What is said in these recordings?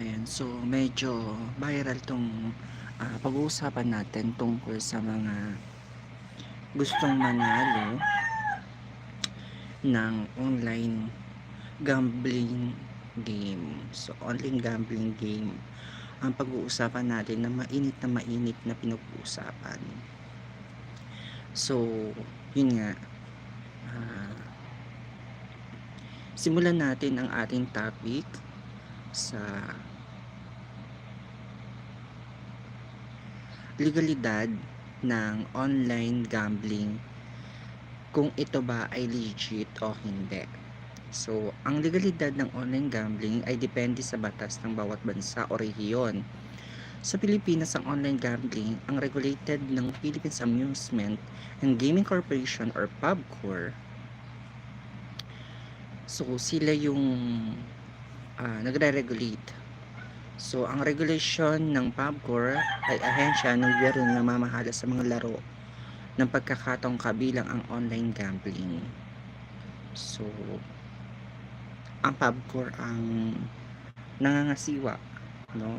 Ayan, so medyo viral 'tong, ah, pag-uusapan natin tungkol sa mga gustong manalo ng online gambling game. So, online gambling game ang pag-uusapan natin na mainit na mainit na pinag-uusapan. So, yun nga, ah, simulan natin ang ating topic sa legalidad ng online gambling kung ito ba ay legit o hindi. So, ang legalidad ng online gambling ay depende sa batas ng bawat bansa o rehiyon. Sa Pilipinas, ang online gambling ang regulated ng Philippines Amusement and Gaming Corporation or PABCOR. So, sila yung ah, nagre-regulate. So, ang regulation ng PABCOR ay ahensya ng biyero na mamahala sa mga laro ng pagkakataong kabilang ang online gambling. So, ang PABCOR ang nangangasiwa, no?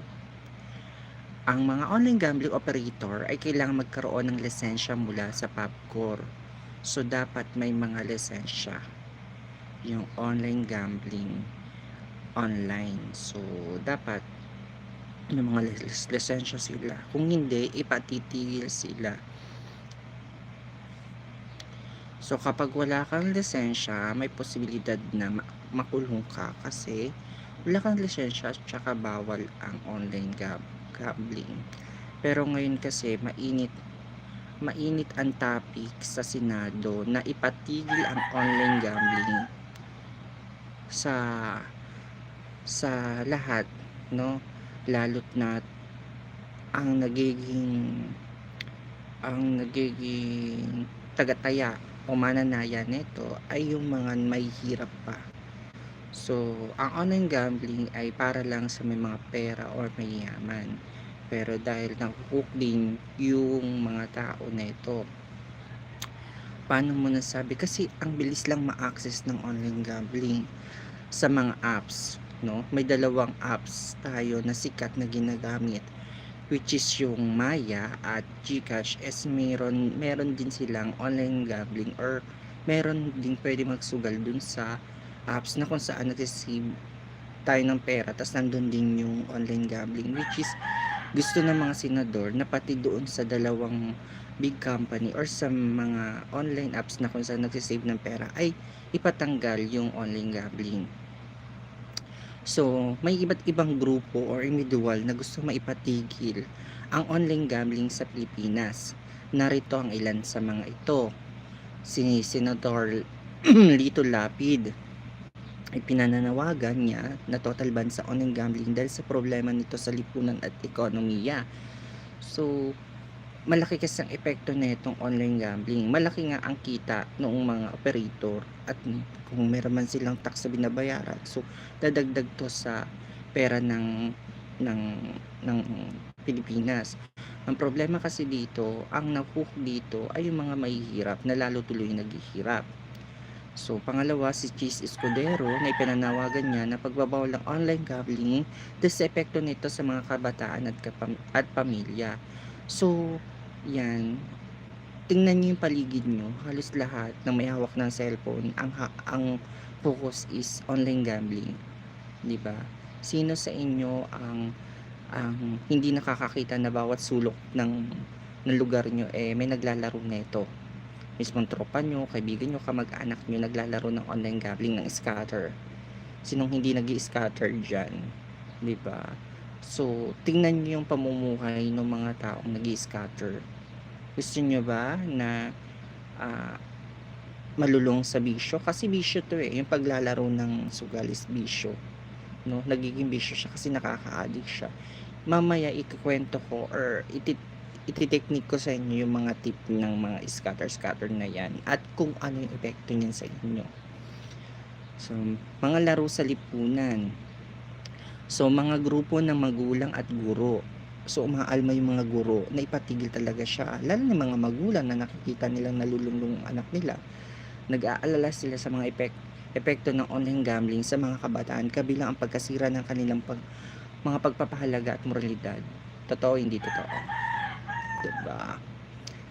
Ang mga online gambling operator ay kailangan magkaroon ng lisensya mula sa PABCOR. So, dapat may mga lisensya yung online gambling online. So, dapat may mga lis- lisensya sila. Kung hindi, ipatitigil sila. So, kapag wala kang lisensya, may posibilidad na ma- makulong ka kasi wala kang lisensya at saka bawal ang online gambling. Pero ngayon kasi mainit mainit ang topic sa Senado na ipatigil ang online gambling sa sa lahat no lalo't na ang nagiging ang nagiging tagataya o mananaya nito ay yung mga may hirap pa. So ang online gambling ay para lang sa may mga pera or may yaman. Pero dahil nakuhook din yung mga tao na ito paano mo nasabi? Kasi ang bilis lang ma-access ng online gambling sa mga apps no? May dalawang apps tayo na sikat na ginagamit which is yung Maya at GCash. Is meron meron din silang online gambling or meron din pwede magsugal dun sa apps na kung saan nag-save tayo ng pera tapos nandun din yung online gambling which is gusto ng mga senador na pati doon sa dalawang big company or sa mga online apps na kung saan nag-save ng pera ay ipatanggal yung online gambling So, may iba't ibang grupo or individual na gusto maipatigil ang online gambling sa Pilipinas. Narito ang ilan sa mga ito. Si Senador Lito Lapid ay pinananawagan niya na total ban sa online gambling dahil sa problema nito sa lipunan at ekonomiya. So, malaki kasi ang epekto na itong online gambling. Malaki nga ang kita noong mga operator at kung meron man silang tax na binabayaran. So, dadagdag to sa pera ng ng ng Pilipinas. Ang problema kasi dito, ang nahook dito ay yung mga mahihirap na lalo tuloy naghihirap. So, pangalawa, si Cheese Escudero na ipinanawagan niya na pagbabawal ng online gambling dahil sa epekto nito sa mga kabataan at, kapam- at pamilya. So, yan. Tingnan niyo yung paligid niyo. Halos lahat ng may hawak ng cellphone, ang, ang focus is online gambling. 'Di ba? Sino sa inyo ang ang hindi nakakakita na bawat sulok ng ng lugar nyo eh may naglalaro nito. Mismong tropa nyo, kaibigan nyo, kamag-anak nyo naglalaro ng online gambling ng scatter. Sinong hindi nag scatter dyan? 'Di ba? So, tingnan nyo yung pamumuhay ng mga taong nag scatter Gusto nyo ba na ah, malulong sa bisyo? Kasi bisyo to eh. Yung paglalaro ng sugal is bisyo. No? Nagiging bisyo siya kasi nakaka-addict siya. Mamaya ikukwento ko or iti ititeknik ko sa inyo yung mga tip ng mga scatter-scatter na yan at kung ano yung epekto niyan sa inyo. So, mga laro sa lipunan. So, mga grupo ng magulang at guro. So, umaalma yung mga guro na ipatigil talaga siya. Lalo na mga magulang na nakikita nilang nalulunong ang anak nila. Nag-aalala sila sa mga epek epekto ng online gambling sa mga kabataan kabilang ang pagkasira ng kanilang pag mga pagpapahalaga at moralidad. Totoo, hindi totoo. Diba?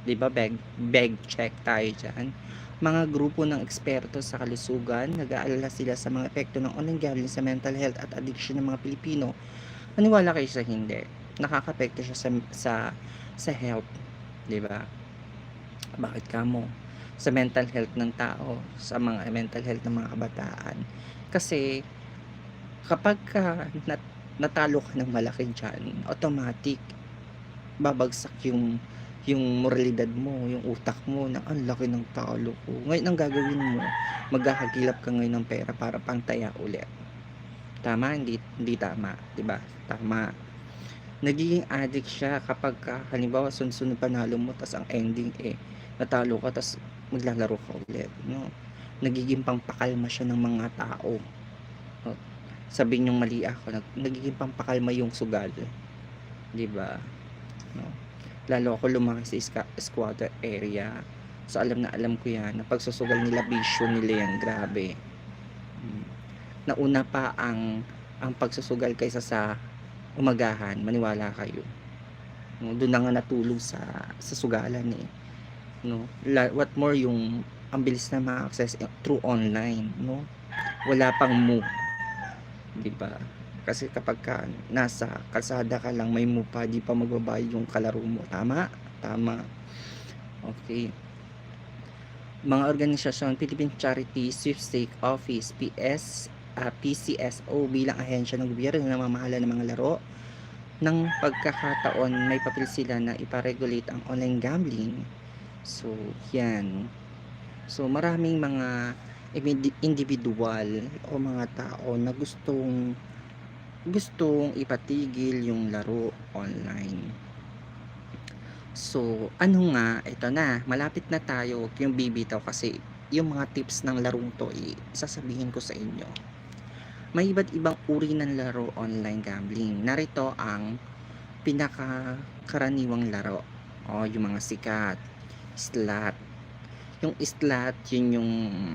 Diba, beg, beg check tayo dyan. Mga grupo ng eksperto sa kalusugan, nag-aalala sila sa mga epekto ng online gambling sa mental health at addiction ng mga Pilipino. Maniwala kayo sa hindi. Nakakapekto siya sa, sa, sa health. Diba? Bakit ka mo? Sa mental health ng tao, sa mga mental health ng mga kabataan. Kasi, kapag ka nat, natalo ka ng malaki dyan, automatic, babagsak yung yung moralidad mo, yung utak mo na ang laki ng talo ko. Ngayon ang gagawin mo, maghahagilap ka ngayon ng pera para pangtaya ulit. Tama? Hindi, hindi tama. ba Tama. Nagiging addict siya kapag ka, halimbawa sunod-sunod panalo mo, tas ang ending eh, natalo ka, tas maglalaro ka ulit. No? Nagiging pangpakalma siya ng mga tao. No? Sabihin yung mali ako, nag, nagiging pampakalma yung sugal. 'di ba No? Lalo ako lumaki sa squatter area. So alam na alam ko yan na pagsusugal nila bisyo nila yan grabe. Mm. nauna pa ang ang pagsusugal kaysa sa umagahan maniwala kayo. No, doon na nga natulog sa sa sugalan eh. No what more yung ang bilis na ma-access eh, through online no? Wala pang move. Di ba kasi kapag ka nasa kalsada ka lang may mupa, di pa magbabayad yung kalaro mo. Tama? Tama. Okay. Mga organisasyon, Philippine Charity Sweepstake Office, PS, ah, PCSO bilang ahensya ng gobyerno na namamahala ng mga laro ng pagkakataon may papel sila na iparegulate ang online gambling. So, yan. So, maraming mga indi- individual o mga tao na gustong gustong ipatigil yung laro online. So, ano nga, ito na, malapit na tayo, yung bibitaw kasi yung mga tips ng larong to, eh, sasabihin ko sa inyo. May iba't ibang uri ng laro online gambling. Narito ang pinakakaraniwang laro. O, yung mga sikat, slot. Yung slot, yun yung,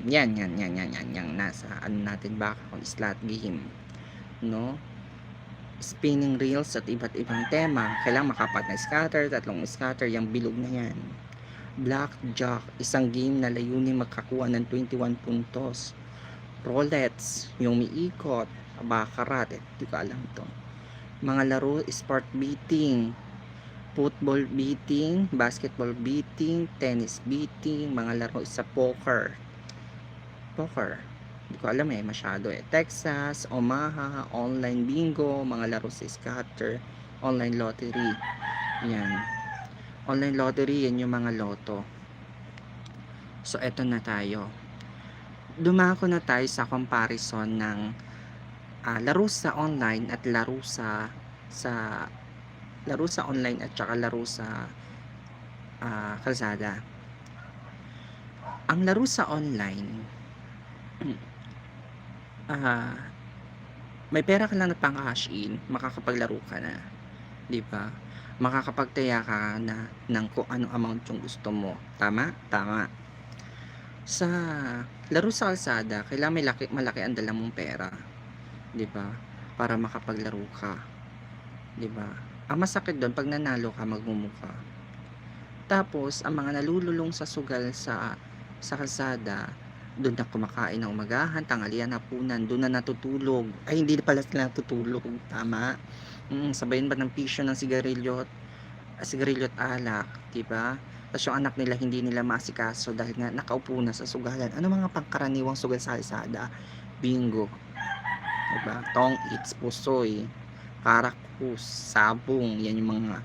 yan, yan, yan, yan, yan, yan, nasa, ano natin baka, slot game. No? Spinning reels at iba't ibang tema. Kailangan makapat na scatter, tatlong scatter, yung bilog na yan. Blackjack, isang game na layunin magkakuha ng 21 puntos. Roulettes, yung miikot, baccarat, eh, di ko alam to. Mga laro, sport beating, football beating, basketball beating, tennis beating, mga laro sa poker. Poker hindi ko alam eh masyado eh. Texas, Omaha, online bingo mga laro sa scatter online lottery yan. Online lottery yan yung mga loto. So eto na tayo. Dumako na tayo sa comparison ng uh, laro sa online at laro sa sa laro sa online at saka laro sa uh, kalsada. Ang laro sa online ah, may pera ka lang na pang cash in, makakapaglaro ka na. 'Di ba? Makakapagtaya ka na ng kung anong amount yung gusto mo. Tama? Tama. Sa laro sa kalsada, kailangan may laki, malaki ang dala mong pera. 'Di ba? Para makapaglaro ka. 'Di ba? Ang masakit doon pag nanalo ka, magmumuka. Tapos, ang mga nalululong sa sugal sa sa kalsada, doon na kumakain ng umagahan, tanghalian, hapunan, doon na natutulog. Ay, hindi pala sila natutulog. Tama. Mm, sabayin ba ng pisyo ng sigarilyo, sigarilyo at alak, di ba? Tapos yung anak nila hindi nila masikaso dahil nga nakaupo na sa sugalan. Ano mga pangkaraniwang sugal sa kalsada? Bingo. Diba? Tong its, pusoy, karakus, sabong, yan yung mga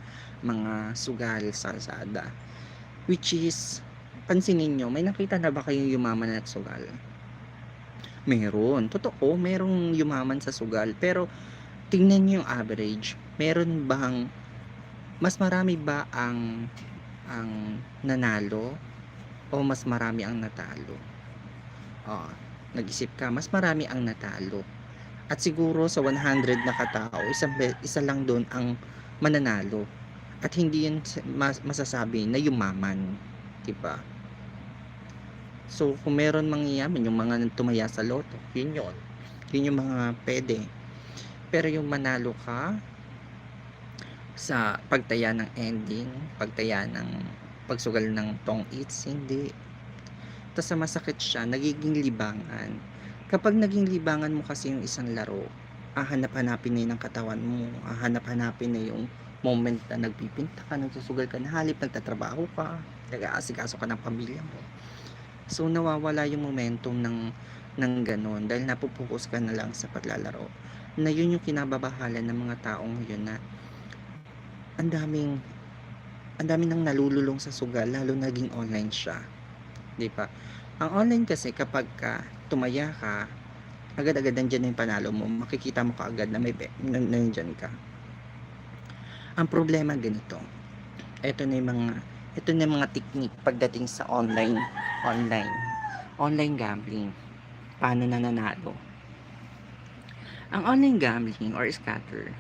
mga sugal sa kalsada. Which is pansinin nyo, may nakita na ba kayong yumaman at sugal? Meron. Totoo, merong yumaman sa sugal. Pero, tingnan nyo yung average. Meron bang, mas marami ba ang, ang nanalo? O mas marami ang natalo? O, nag-isip ka, mas marami ang natalo. At siguro sa 100 na katao, isang, isa lang doon ang mananalo. At hindi yun mas, masasabi na yumaman. Diba? So, kung meron mangyayaman, yung mga tumaya sa loto, yun yun. Yun yung mga pwede. Pero yung manalo ka sa pagtaya ng ending, pagtaya ng pagsugal ng tong its, hindi. Tas sa masakit siya, nagiging libangan. Kapag naging libangan mo kasi yung isang laro, hahanap-hanapin na yun ang katawan mo, hahanap-hanapin na yung moment na nagpipinta ka, nagsusugal ka na halip, nagtatrabaho ka, nag-aasikaso ka ng pamilya mo. So nawawala yung momentum ng ng ganon dahil napupokus ka na lang sa paglalaro. Na yun yung kinababahala ng mga tao ngayon na ang daming ang daming nang nalululong sa sugal lalo naging online siya. 'Di ba? Ang online kasi kapag ka tumaya ka, agad-agad nandiyan na yung panalo mo. Makikita mo kaagad na may na, nandiyan ka. Ang problema ganito. Ito na yung mga ito na yung mga technique pagdating sa online online. Online gambling. Paano nananalo ang online gambling or scatter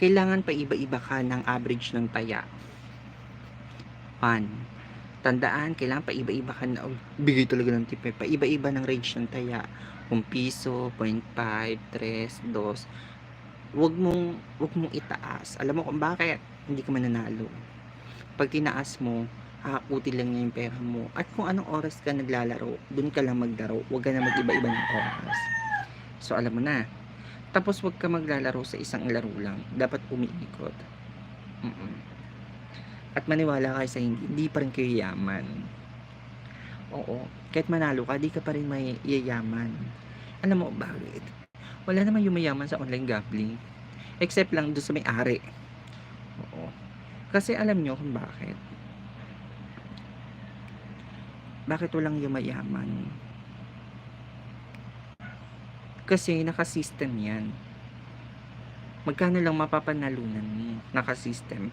kailangan pa iba-iba ka ng average ng taya. 1 tandaan kailangan pa iba-iba ka na oh, bigay talaga ng tip eh. pa iba-iba ng range ng taya. 1 piso 0.5 3 2 wag mong wag mong itaas. Alam mo kung bakit? Hindi ka mananalo. Pag tinaas mo, hahakutin lang niya yung pera mo. At kung anong oras ka naglalaro, dun ka lang maglaro. Huwag ka na mag-iba-iba ng oras. So, alam mo na. Tapos, huwag ka maglalaro sa isang laro lang. Dapat umiikot. Mm-mm. At maniwala kayo sa hindi, hindi pa rin kayo yaman. Oo. Kahit manalo ka, di ka pa rin may yayaman. Alam mo, bakit? Wala naman yung mayaman sa online gambling. Except lang doon sa may-ari. Oo. Kasi alam nyo kung bakit. Bakit walang yumayaman? Kasi nakasystem yan. Magkano lang mapapanalunan mo? Nakasystem.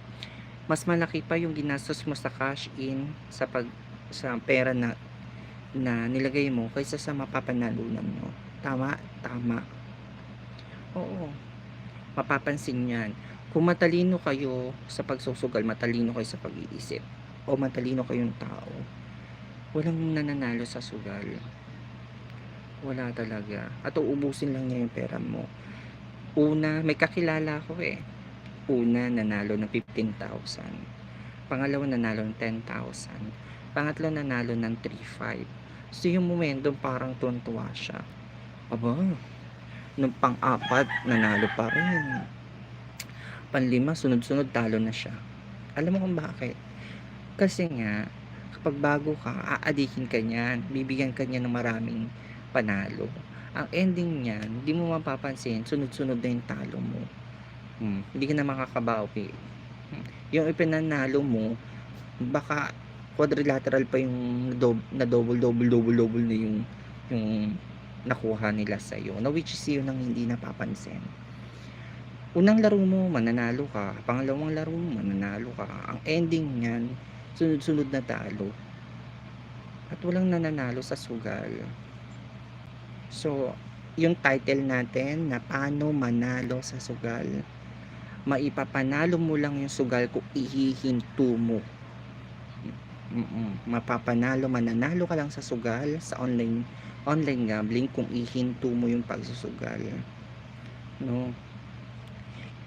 Mas malaki pa yung ginastos mo sa cash in sa pag sa pera na na nilagay mo kaysa sa mapapanalunan mo. Tama? Tama. Oo. Mapapansin yan kung matalino kayo sa pagsusugal, matalino kayo sa pag-iisip, o matalino kayong tao, walang nananalo sa sugal. Wala talaga. At uubusin lang niya yung pera mo. Una, may kakilala ko eh. Una, nanalo ng 15,000. Pangalawa, nanalo ng 10,000. Pangatlo, nanalo ng 3,500. So, yung momento, parang tuwan-tuwa siya. Aba, nung pang-apat, nanalo pa rin panlima, sunod-sunod talo na siya. Alam mo kung bakit? Kasi nga, kapag bago ka, aadikin ka niyan, bibigyan ka niya ng maraming panalo. Ang ending niyan, hindi mo mapapansin, sunod-sunod na yung talo mo. Hmm, hindi ka na makakabawi. Hmm. Yung ipinanalo mo, baka quadrilateral pa yung do- na double double double double na yung yung nakuha nila sa iyo na which is yun ang hindi napapansin unang laro mo mananalo ka pangalawang laro mo mananalo ka ang ending niyan sunod-sunod na talo. At walang nananalo sa sugal. So yung title natin na paano manalo sa sugal maipapanalo mo lang yung sugal kung ihihinto mo. Mm-mm. mapapanalo mananalo ka lang sa sugal sa online online gambling kung ihinto mo yung pagsusugal. No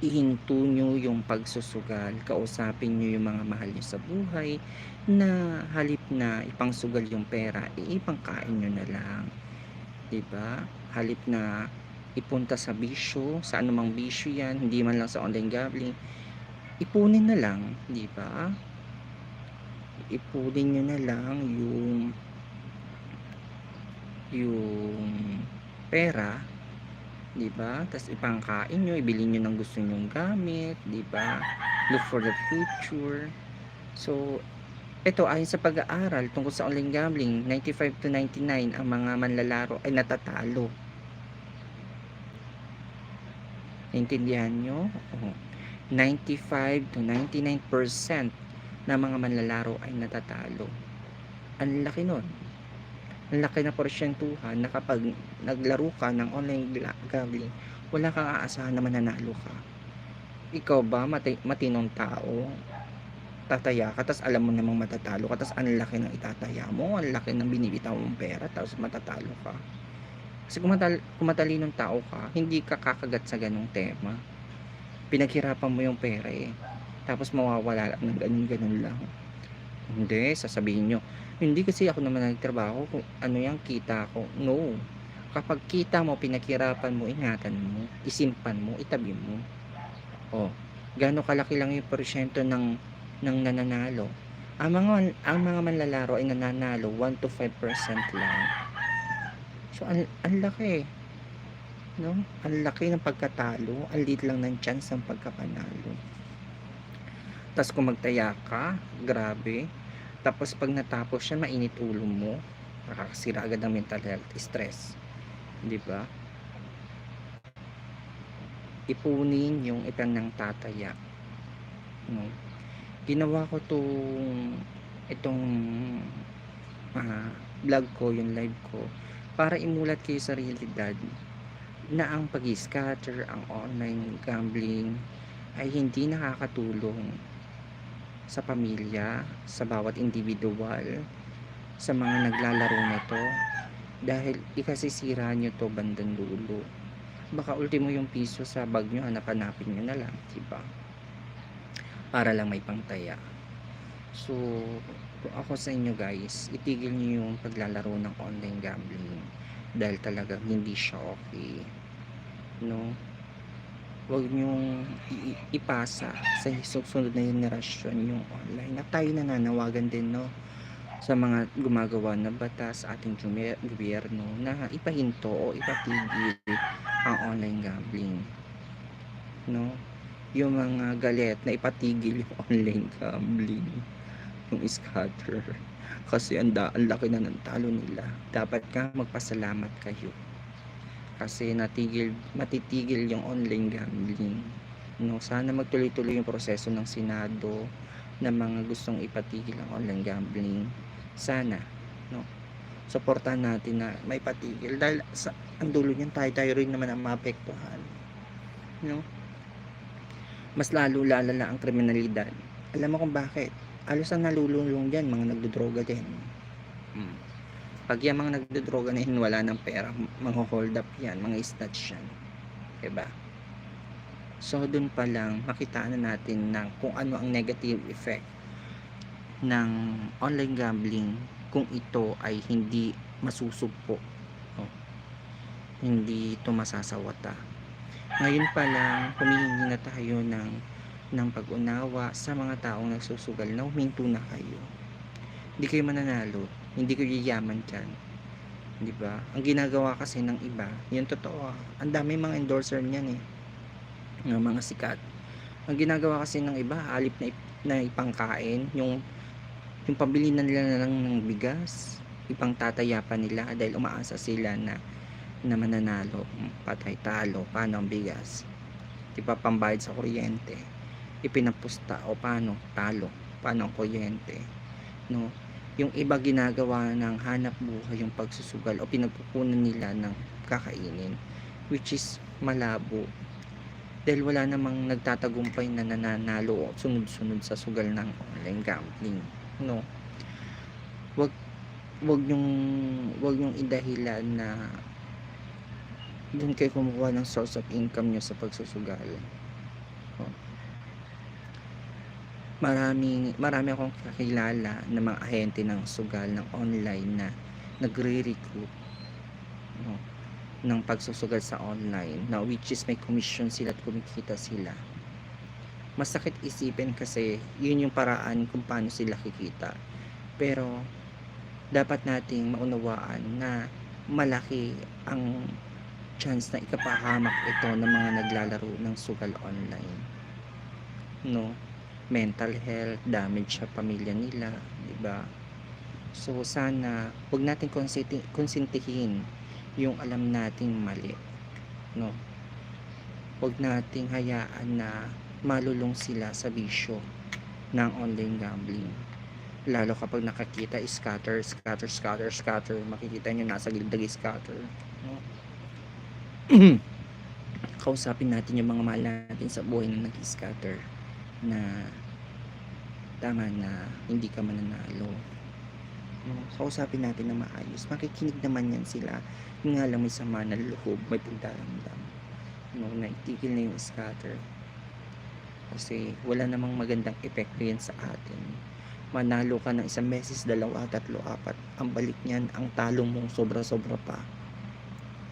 ihinto nyo yung pagsusugal, kausapin nyo yung mga mahal nyo sa buhay, na halip na ipangsugal yung pera, iipangkain nyo na lang. ba? Halip na ipunta sa bisyo, sa anumang bisyo yan, hindi man lang sa online gambling, ipunin na lang, 'di ba? Ipunin nyo na lang yung yung pera 'di ba? Tapos ipangkain nyo, ibili nyo ng gusto nyong gamit, 'di ba? Look for the future. So, ito ayon sa pag-aaral tungkol sa online gambling, 95 to 99 ang mga manlalaro ay natatalo. Naintindihan nyo? Oh. 95 to 99% ng mga manlalaro ay natatalo. Ang laki nun ang laki na porsyentuhan na kapag naglaro ka ng online gambling, wala kang aasahan na mananalo ka. Ikaw ba, mati matinong tao, tataya ka, tapos alam mo namang matatalo ka, tapos ang laki ng itataya mo, ang laki ng binibitaw mong pera, tapos matatalo ka. Kasi kung matal kung matalinong tao ka, hindi ka kakagat sa gano'ng tema. Pinaghirapan mo yung pera, eh, tapos mawawala ng gano'n-gano'n lang. Hindi, sasabihin niyo, "Hindi kasi ako naman nagtrabaho kung ano 'yan kita ko." No, kapag kita mo, pinaghirapan mo, ingatan mo, isimpan mo, itabi mo. Oh, gaano kalaki lang yung porsiyento ng ng nananalo. Ang mga ang mga manlalaro ay nananalo 1 to 5% lang. So, ang ang laki, 'no? Ang laki ng pagkatalo, ang liit lang ng chance ng pagkapanalo. Tas kung magtaya ka, grabe. Tapos 'pag natapos yan, mainit ulo mo, nakakasira agad ng mental health, stress, 'di ba? Ipunin yung ika ng tataya, 'no? Ginawa ko 'tong itong, ah, vlog ko, yung live ko, para imulat kayo sa realidad na ang pag-i-scatter, ang online gambling ay hindi nakakatulong sa pamilya, sa bawat individual, sa mga naglalaro nito, dahil ikasisira niyo 'to bandang dulo. Baka ultimo yung piso sa bag niyo hanap-hanapin niyo na lang, 'di ba? Para lang may pangtaya. So, ako sa inyo guys, itigil niyo yung paglalaro ng online gambling dahil talagang hindi siya okey, 'no? Huwag niyong ipasa sa susunod na henerasyon yung online at tayo'y nananawagan din 'no, sa mga gumagawa ng batas, sa ating gobyerno na ipahinto o ipatigil ang online gambling, 'no? Yung mga galit na ipatigil yung online gambling, yung scatter, kasi ang da ang laki na ng talo nila. Dapat nga magpasalamat kayo. Kasi natigil matitigil yung online gambling, 'no? Sana magtuloy-tuloy yung proseso ng Senado na mga gustong ipatigil ang online gambling. Sana, 'no? Suportahan natin na maipatigil dahil sa ang dulo niyan tayo-tayo rin naman ang maapektuhan, 'no? Mas lalo lalala ang kriminalidad. Alam mo kung bakit? Halos ang nalululong diyan mga nagdodroga din. Hmm, 'pag yang mga nagdodroga na yan wala ng pera, mangho-hold up yan, mga snatch yan, ba? So, dun pa lang makitaan na natin na kung ano ang negative effect ng online gambling kung ito ay hindi masusugpo, oh. Hindi ito masasawata. Ngayon pa lang humihingi na tayo ng ng pag-unawa sa mga taong nagsusugal na huminto na kayo. Hindi kayo mananalo, hindi kayo yayaman diyan, 'di ba? Ang ginagawa kasi ng iba, yung totoo, ang daming mga endorser niyan, eh, ng mga sikat. Ang ginagawa kasi ng iba halip na ip na ipangkain yung yung pambili na nila na lang ng bigas, ipangtataya pa nila dahil umaasa sila na na mananalo, patay talo, paano ang bigas? 'Di ba pambayad sa kuryente, ipinapusta o paano talo, paano ang kuryente, 'no? Yung iba ginagawa ng hanapbuhay yung pagsusugal o pinagkukunan nila ng kakainin, which is malabo. Dahil wala namang nagtatagumpay na nananalo sunod-sunod sa sugal ng online gambling, 'no? Wag wag niyong wag niyong idahilan na dun kayo kumukuha ng source of income niyo sa pagsusugal. Oh. Maraming marami akong kakilala na mga ahente ng sugal ng online na nagre-recruit, 'no, ng pagsusugal sa online na which is may komisyon sila at kumikita sila. Masakit isipin kasi yun yung paraan kung paano sila kikita. Pero dapat nating maunawaan na malaki ang chance na ikapahamak ito ng mga naglalaro ng sugal online, 'no? Mental health, damage sa pamilya nila, 'di ba? So, sana wag konsenti konsentihin yung alam nating mali, 'no? Wag nating hayaan na malulong sila sa bisyo ng online gambling. Lalo kapag nakakita scatter, scatter, scatter, scatter, makikita niyo nasa gilid nag-i-scatter, 'no? Kausapin natin yung mga mahal natin sa buhay na nag-i-scatter na tama na hindi ka mananalo, 'no? Kausapin natin ng maayos, makikinig naman yan sila Yun nga lang may sama ng loob, may pagdaramdam. No, naitigil na yung scatter. Kasi wala namang magandang epekto yan sa atin. Manalo ka ng isang beses, dalawa, tatlo, apat. Ang balik niyan, ang talo mo sobra-sobra pa.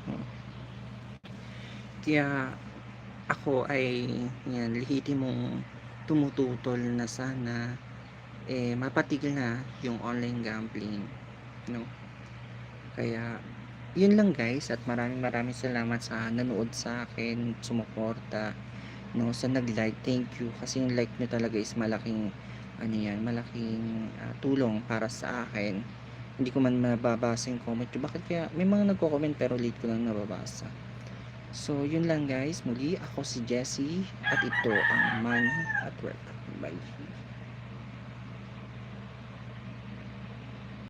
No? Kaya ako ay yan, lihitin mong tumututol na sana eh mapatigil na yung online gambling no? Kaya yun lang guys at maraming maraming salamat sa nanood sa akin sumuporta no sa nag-like. Thank you kasi yung like nyo talaga is malaking ano yan malaking ah, tulong para sa akin. Hindi ko man mababasa yung comment bakit kaya may mga nagko-comment pero late ko lang nababasa so yun lang guys. Muli ako si Jessie at ito ang Man at Work. Bye